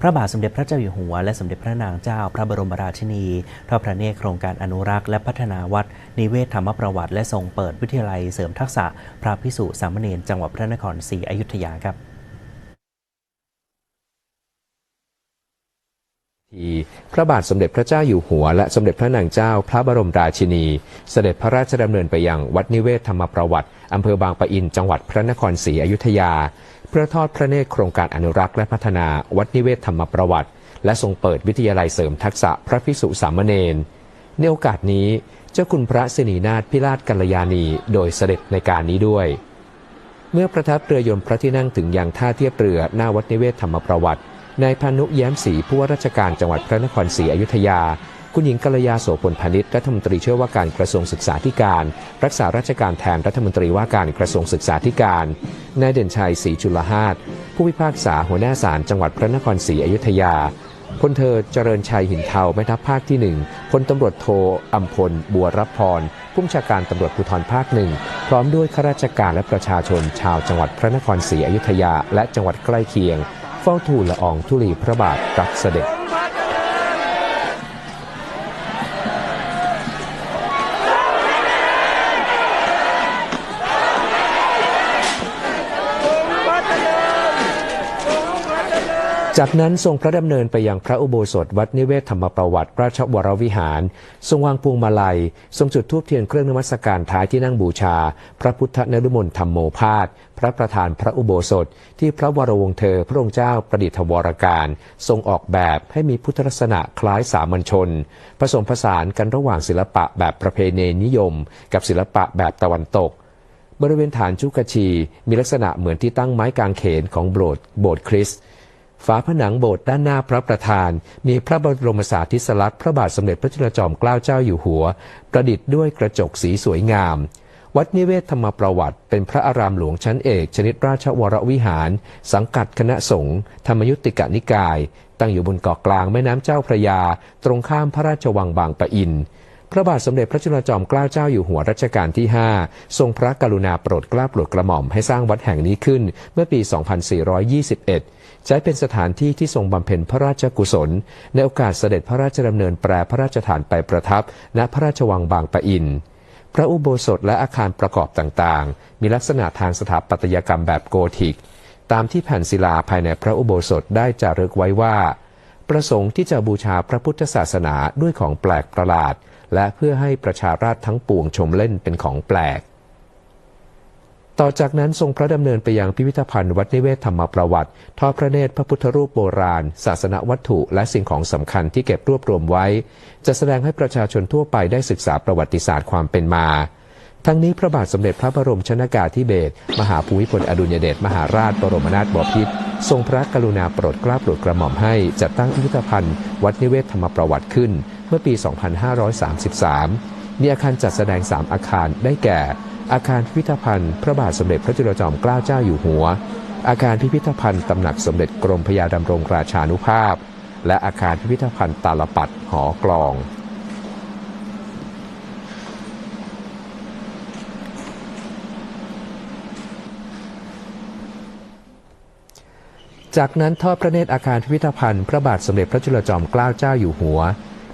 พระบาทสมเด็จพระเจ้าอยู่หัว และสมเด็จพระนางเจ้าพระบรมราชินีทอดพระเนตรโครงการอนุรักษ์และพัฒนาวัด นิเวศธรรมประวัติ และทรงเปิดวิทยาลัยเสริมทักษะ พระพิสุสามเณรจังหวัดพระนครศรีอยุธยาครับที่พระบาทสมเด็จพระเจ้าอยู่หัว และสมเด็จพระนางเจ้าพระบรมราชินี เสด็จพระราชดำเนินไปยังวัดนิเวศธรรมประวัติอำเภอบางปะอินจังหวัดพระนครศรีอยุธยา เพื่อทอดพระเนตรโครงการอนุรักษ์และพัฒนาวัดนิเวศธรรมประวัติ และทรงเปิดวิทยาลัยเสริมทักษะพระภิกษุสามเณรในโอกาสนี้เจ้าคุณพระสินีนาถพิราชกัลยาณีโดยเสด็จในการนี้ด้วย เมื่อประทับเรือยนต์พระที่นั่งถึงยังท่าเทียบเรือหน้าวัดนิเวศธรรมประวัตินายพานุแย้มศรีผู้ว่าราชการจังหวัดพระนครศรีอยุธยา คุณหญิงกัลยาโสพลพาณิชย์รัฐมนตรีช่วยว่าการกระทรวงศึกษาธิการ รักษาราชการแทนรัฐมนตรีว่าการกระทรวงศึกษาธิการนายเด่นชัยศรีจุลหาสผู้พิพากษาหัวหน้าศาลจังหวัดพระนครศรีอยุธยาพลเธอเจริญชัยหินเทาแม่ทัพภาคที่หนึ่งพลตำรวจโทอัมพล บัวรับพรผู้บัญชาการตำรวจภูธรภาคหนึ่งพร้อมด้วยข้าราชการและประชาชนชาวจังหวัดพระนครศรีอยุธยา และจังหวัดใกล้เคียง เฝ้าทูลละอองธุลีพระบาทรับเสด็จ จากนั้นทรงพระดำเนินไปยังพระอุโบสถวัดนิเวศธรรมประวัติราชวรวิหาร ทรงวางพวงมาลัย ทรงจุดธูปเทียนเครื่องนมัสการท้ายที่นั่งบูชา พระพุทธนรุมนธรรมโมพาสพระประธานพระอุโบสถ ที่พระวรวงเธอพระองค์เจ้าประดิษฐวรการ ทรงออกแบบให้มีพุทธลักษณะคล้ายสามัญชน ผสมผสานกันระหว่างศิลปะแบบประเพณีนิยม กับศิลปะแบบตะวันตกบริเวณฐานจุกชี มีลักษณะเหมือนที่ตั้งไม้กางเขนของโบสถ์โบสถ์คริสต์ ฝาผนังโบสถ์ด้านหน้าพระประธาน มีพระบรมสาธิสลักษณ์พระบาทสมเด็จพระจุลจอมเกล้าเจ้าอยู่หัว ประดิษฐ์ด้วยกระจกสีสวยงาม วัดนิเวศธรรมประวัติ เป็นพระอารามหลวงชั้นเอก ชนิดราชวรวิหาร สังกัดคณะสงฆ์ธรรมยุติกานิกาย ตั้งอยู่บนเกาะกลางแม่น้ำเจ้าพระยา ตรงข้ามพระราชวังบางปะอินพระบาทสมเด็จพระจุลจอมเกล้าเจ้าอยู่หัวรัชกาลที่ 5 ทรงพระกรุณาโปรดเกล้าโปรดกระหม่อมให้สร้างวัดแห่งนี้ขึ้นเมื่อปี 2421 ใช้เป็นสถานที่ที่ทรงบำเพ็ญพระราชกุศล ในโอกาสเสด็จพระราชดำเนินแปรพระราชฐานไปประทับ ณพระราชวังบางปะอิน พระอุโบสถและอาคารประกอบต่างๆ มีลักษณะทางสถาปัตยกรรมแบบโกธิก ตามที่แผ่นศิลาภายในพระอุโบสถได้จารึกไว้ว่า ประสงค์ที่จะบูชาพระพุทธศาสนาด้วยของแปลกประหลาด และเพื่อให้ประชาราษทั้งปวงชมเล่นเป็นของแปลก ต่อจากนั้นทรงพระดำเนินไปยังพิพิธภัณฑ์วัดนิเวศธรรมประวัติทอดพระเนตรพระพุทธรูปโบราณ ศาสนวัตถุและสิ่งของสำคัญที่เก็บรวบรวมไว้ จะแสดงให้ประชาชนทั่วไปได้ศึกษาประวัติศาสตร์ความเป็นมาทั้งนี้พระบาทสมเด็จพระบรมชนากาธิเบศรมหาภูมิพลอดุลยเดชมหาราชบรมนาถบพิตรทรงพระกรุณาโปรดเกล้าโปรดกระหม่อมให้จัดตั้งพิพิธภัณฑ์ วัดนิเวศธรรมประวัติขึ้น เมื่อปี 2533 มีอาคารจัดแสดง 3 อาคารได้แก่ อาคารพิพิธภัณฑ์ พระบาทสมเด็จพระจุลจอมเกล้าเจ้าอยู่หัว อาคารพิพิธภัณฑ์ตำหนักสมเด็จกรมพยาดำรงราชานุภาพ และอาคารพิพิธภัณฑ์ตาลปัดหอกลองจากนั้นทอดพระเนตรอาคารพิพิธภัณฑ์พระบาทสมเด็จพระจุลจอมเกล้าเจ้าอยู่หัว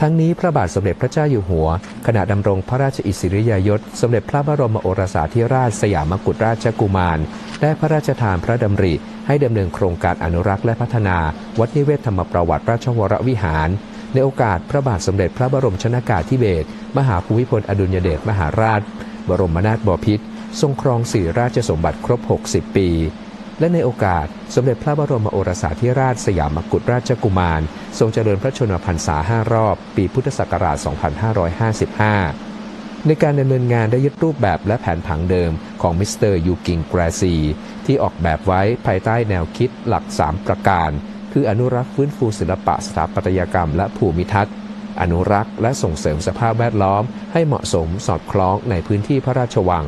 ทั้งนี้พระบาทสมเด็จพระเจ้าอยู่หัว ขณะดำรงพระราชอิสริยยศ สมเด็จพระบรมโอรสาธิราชสยามกุฎราชกุมาร ได้พระราชทานพระดำริ ให้ดำเนินโครงการอนุรักษ์และพัฒนา วัดนิเวศธรรมประวัติราชวรวิหาร ในโอกาสพระบาทสมเด็จพระบรมชนากาธิเบศรมหาภูมิพลอดุลยเดชมหาราช บรมนาถบพิตรทรงครองสี่ราชสมบัติครบ 60 ปี และในโอกาสสมเด็จพระบรมโอรสาธิราชสยามกุฎราชกุมาร ทรงเจริญพระชนมพรรษา5รอบ ปีพุทธศักราช 2555 ในการดำเนินงานได้ยึดรูปแบบและแผนผังเดิมของมิสเตอร์ยูกิงแกรซี ที่ออกแบบไว้ภายใต้แนวคิดหลัก 3 ประการ คืออนุรักษ์ฟื้นฟูศิลปะสถาปัตยกรรมและภูมิทัศน์ อนุรักษ์และส่งเสริมสภาพแวดล้อม ให้เหมาะสมสอดคล้องในพื้นที่พระราชวัง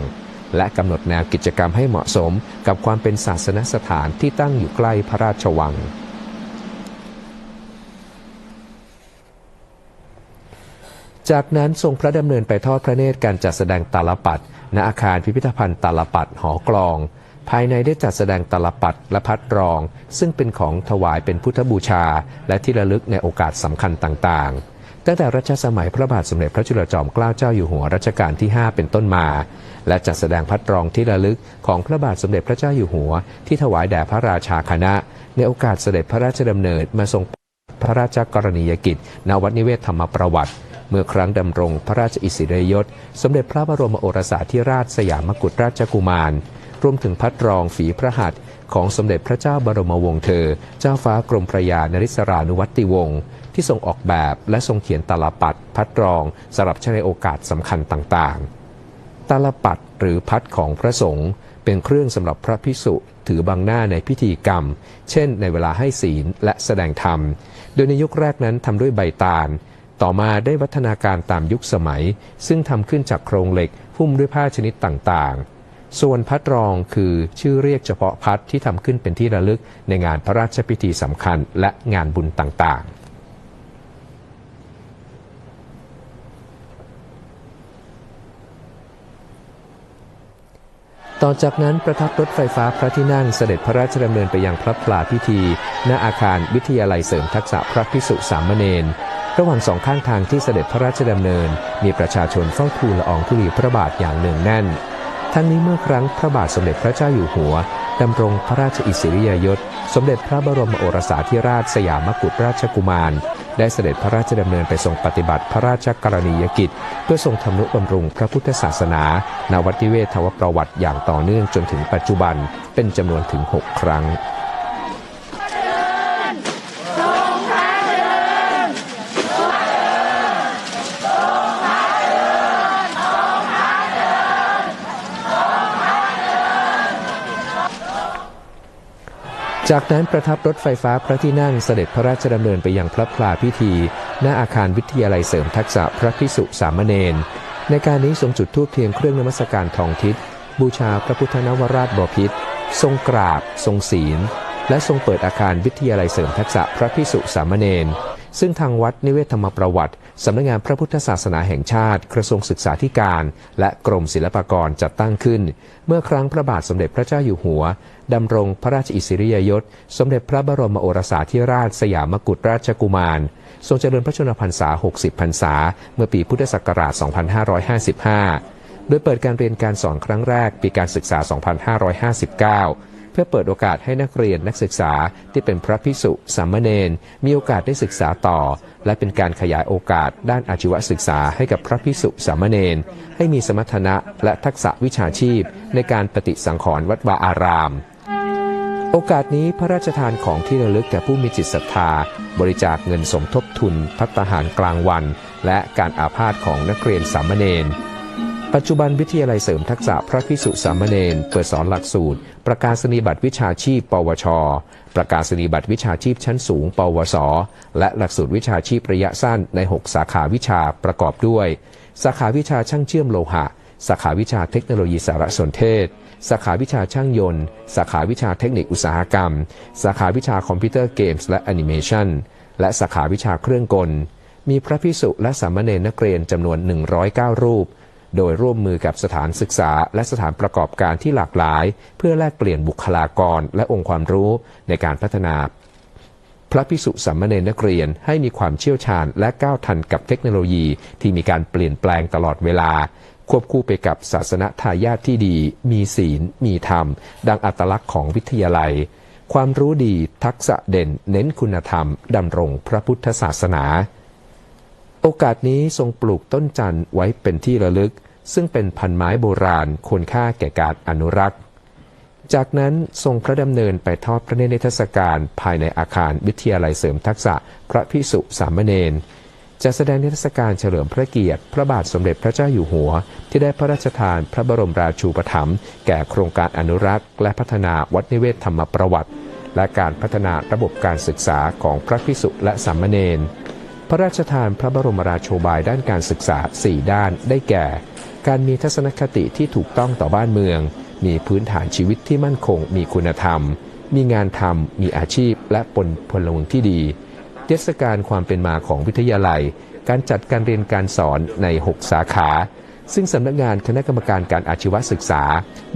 และกำหนดแนวกิจกรรมให้เหมาะสมกับความเป็นศาสนสถานที่ตั้งอยู่ใกล้พระราชวัง จากนั้นทรงพระดำเนินไปทอดพระเนตรการจัดแสดงตาลปัดณอาคารพิพิธภัณฑ์ตาลปัดหอกลอง ภายในได้จัดแสดงตลปัดและพัดรอง ซึ่งเป็นของถวายเป็นพุทธบูชา และที่ระลึกในโอกาสสำคัญต่างๆ ตั้งแต่รัชสมัยพระบาทสมเด็จพระจุลจอมเกล้าเจ้าอยู่หัวรัชกาลที่ 5 เป็นต้นมา และจัดแสดงพัดรองที่ระลึกของพระบาทสมเด็จพระเจ้าอยู่หัว ที่ถวายแด่พระราชาคณะ ในโอกาสเสด็จพระราชดำเนินมาทรงพระราชกรณียกิจณวัดนิเวศธรรมประวัติ เมื่อครั้งดำรงพระราชอิสริยยศ สมเด็จพระบรมโอรสาธิราชสยามกุฎราชกุมาร รวมถึงพัดรองฝีพระหัตถ์ ของสมเด็จพระเจ้าบรมวงศ์เธอ เจ้าฟ้ากรมพระยานริศรานุวัติวงศ์ที่ทรงออกแบบและทรงเขียนตาลปัดพัดรองสำหรับใช้ในโอกาสสำคัญต่างๆ ตาลปัดหรือพัดของพระสงฆ์เป็นเครื่องสำหรับพระพิสุถือบังหน้าในพิธีกรรม เช่น ในเวลาให้ศีลและแสดงธรรม โดยในยุคแรกนั้นทำด้วยใบตาล ต่อมาได้วัฒนาการตามยุคสมัย ซึ่งทำขึ้นจากโครงเหล็กหุ้มด้วยผ้าชนิดต่างๆ ส่วนพัดรองคือชื่อเรียกเฉพาะพัดที่ทำขึ้นเป็นที่ระลึกในงานพระราชพิธีสำคัญและงานบุญต่างๆต่อจากนั้นประทับรถไฟฟ้าพระที่นั่งเสด็จพระราชดำเนินไปยังพระพลาพิธี ณ อาคารวิทยาลัยเสริมทักษะพระพิสุสามเณร ระหว่างสองข้างทางที่เสด็จพระราชดำเนิน มีประชาชนเฝ้าทูลละอองธุลีพระบาทอย่างเนืองแน่น ทั้งนี้เมื่อครั้งพระบาทสมเด็จพระเจ้าอยู่หัวดำรงพระราชอิสริยยศ สมเด็จพระบรมโอรสาธิราชสยามกุฎราชกุมาร ได้เสด็จพระราชดำเนินไปทรงปฏิบัติพระราชกรณียกิจ เพื่อทรงทำนุบำรุงพระพุทธศาสนา นวัติเวททวประวัติอย่างต่อเนื่องจนถึงปัจจุบันเป็นจำนวนถึง 6 ครั้ง จากนั้นประทับรถไฟฟ้าพระที่นั่งเสด็จพระราชดำเนินไปยังพระพลาพิธี ณอาคารวิทยาลัยเสริมทักษะพระพิสุสามเณรในการนี้ทรงจุดธูปเทียนเครื่องนมัสการทองทิศบูชาพระพุทธนวราชบพิษทรงกราบ ทรงศีล และทรงเปิดอาคารวิทยาลัยเสริมทักษะพระพิสุสามเณร ซึ่งทางวัดนิเวศธรรมประวัติสำนักงานพระพุทธศาสนาแห่งชาติ กระทรวงศึกษาธิการ และกรมศิลปากรจัดตั้งขึ้น เมื่อครั้งพระบาทสมเด็จพระเจ้าอยู่หัวดำรงพระราชอิสริยยศ สมเด็จพระบรมโอรสาธิราชสยามกุฎราชกุมาร ทรงเจริญพระชนมพรรษา 60 พรรษา เมื่อปีพุทธศักราช 2555 โดยเปิดการเรียนการสอนครั้งแรกปีการศึกษา 2559 พื่อเปิดโอกาสให้นักเรียนนักศึกษาที่เป็นพระพิสุสามเณรมีโอกาสได้ศึกษาต่อ และเป็นการขยายโอกาสด้านอาชีวศึกษาให้กับพระพิสุสามเณรให้มีสมรรถนะและทักษะวิชาชีพ ในการปฏิสังขรณ์วัดวาอาราม โอกาสนี้พระราชทานของที่ระลึกแก่ผู้มีจิตศรัทธา บริจาคเงินสมทบทุนพัตตาหารกลางวัน และการอาพาธของนักเรียนสามเณร ปัจจุบันวิทยาลัยเสริมทักษะพระพิสุสามเณรเปิดสอนหลักสูตร ประกาศนียบัตรวิชาชีพ ปวช ประกาศนียบัตรวิชาชีพชั้นสูง ปวส และหลักสูตรวิชาชีพระยะสั้นใน 6 สาขาวิชาประกอบด้วย สาขาวิชาช่างเชื่อมโลหะ สาขาวิชาเทคโนโลยีสารสนเทศ สาขาวิชาช่างยนต์ สาขาวิชาเทคนิคอุตสาหกรรม สาขาวิชาคอมพิวเตอร์เกมส์และแอนิเมชันและสาขาวิชาเครื่องกล มีพระพิสุและสามเณรนักเรียนจำนวน 109 รูป โดยร่วมมือกับสถานศึกษา และสถานประกอบการที่หลากหลาย เพื่อแลกเปลี่ยนบุคลากรและองค์ความรู้ในการพัฒนา พระพิสุสามเณรนักเรียนให้มีความเชี่ยวชาญและก้าวทันกับเทคโนโลยีที่มีการเปลี่ยนแปลงตลอดเวลา ควบคู่ไปกับศาสนทายาทที่ดี มีศีล มีธรรม ดังอัตลักษณ์ของวิทยาลัย ความรู้ดี ทักษะเด่น เน้นคุณธรรมดำรงพระพุทธศาสนา โอกาสนี้ทรงปลูกต้นจันทร์ไว้เป็นที่ระลึก ซึ่งเป็นพันไม้โบราณควรค่าแก่การอนุรักษ์ จากนั้นทรงพระดำเนินไปทอดพระเนตรนิทศการภายในอาคารวิทยาลัยเสริมทักษะพระพิสุสามเณรจะแสดงนิทรรศการเฉลิมพระเกียรติ พระบาทสมเด็จพระเจ้าอยู่หัว ที่ได้พระราชทานพระบรมราชูปถัมภ์แก่โครงการอนุรักษ์ และพัฒนาวัดนิเวศธรรมประวัติ และการพัฒนาระบบการศึกษาของพระพิสุและสามเณร พระราชทานพระบรมราโชบายด้านการศึกษา 4 ด้านได้แก่ การมีทัศนคติที่ถูกต้องต่อบ้านเมือง มีพื้นฐานชีวิตที่มั่นคง มีคุณธรรม มีงานทำมีอาชีพ และปนพลเมืองที่ดี เทศกาลความเป็นมาของวิทยาลัย การจัดการเรียนการสอนใน 6 สาขา ซึ่งสำนักงานคณะกรรมการการอาชีวศึกษา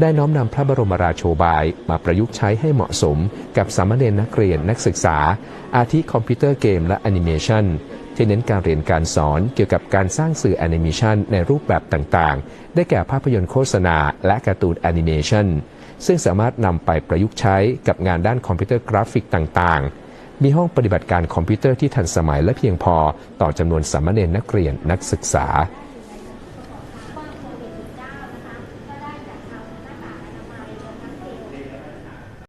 ได้น้อมนำพระบรมราโชบาย มาประยุกต์ใช้ให้เหมาะสม กับสามเณรนักเรียนนักศึกษา อาทิคอมพิวเตอร์เกมและแอนิเมชัน ที่เน้นการเรียนการสอนเกี่ยวกับการสร้างสื่อแอนิเมชันในรูปแบบต่างๆ ได้แก่ภาพยนตร์โฆษณา และการ์ตูนแอนิเมชันซึ่งสามารถนำไปประยุกต์ใช้กับงานด้านคอมพิวเตอร์กราฟิกต่างๆ มีห้องปฏิบัติการคอมพิวเตอร์ที่ทันสมัยและเพียงพอต่อจำนวนสามเณรนักเรียนนักศึกษา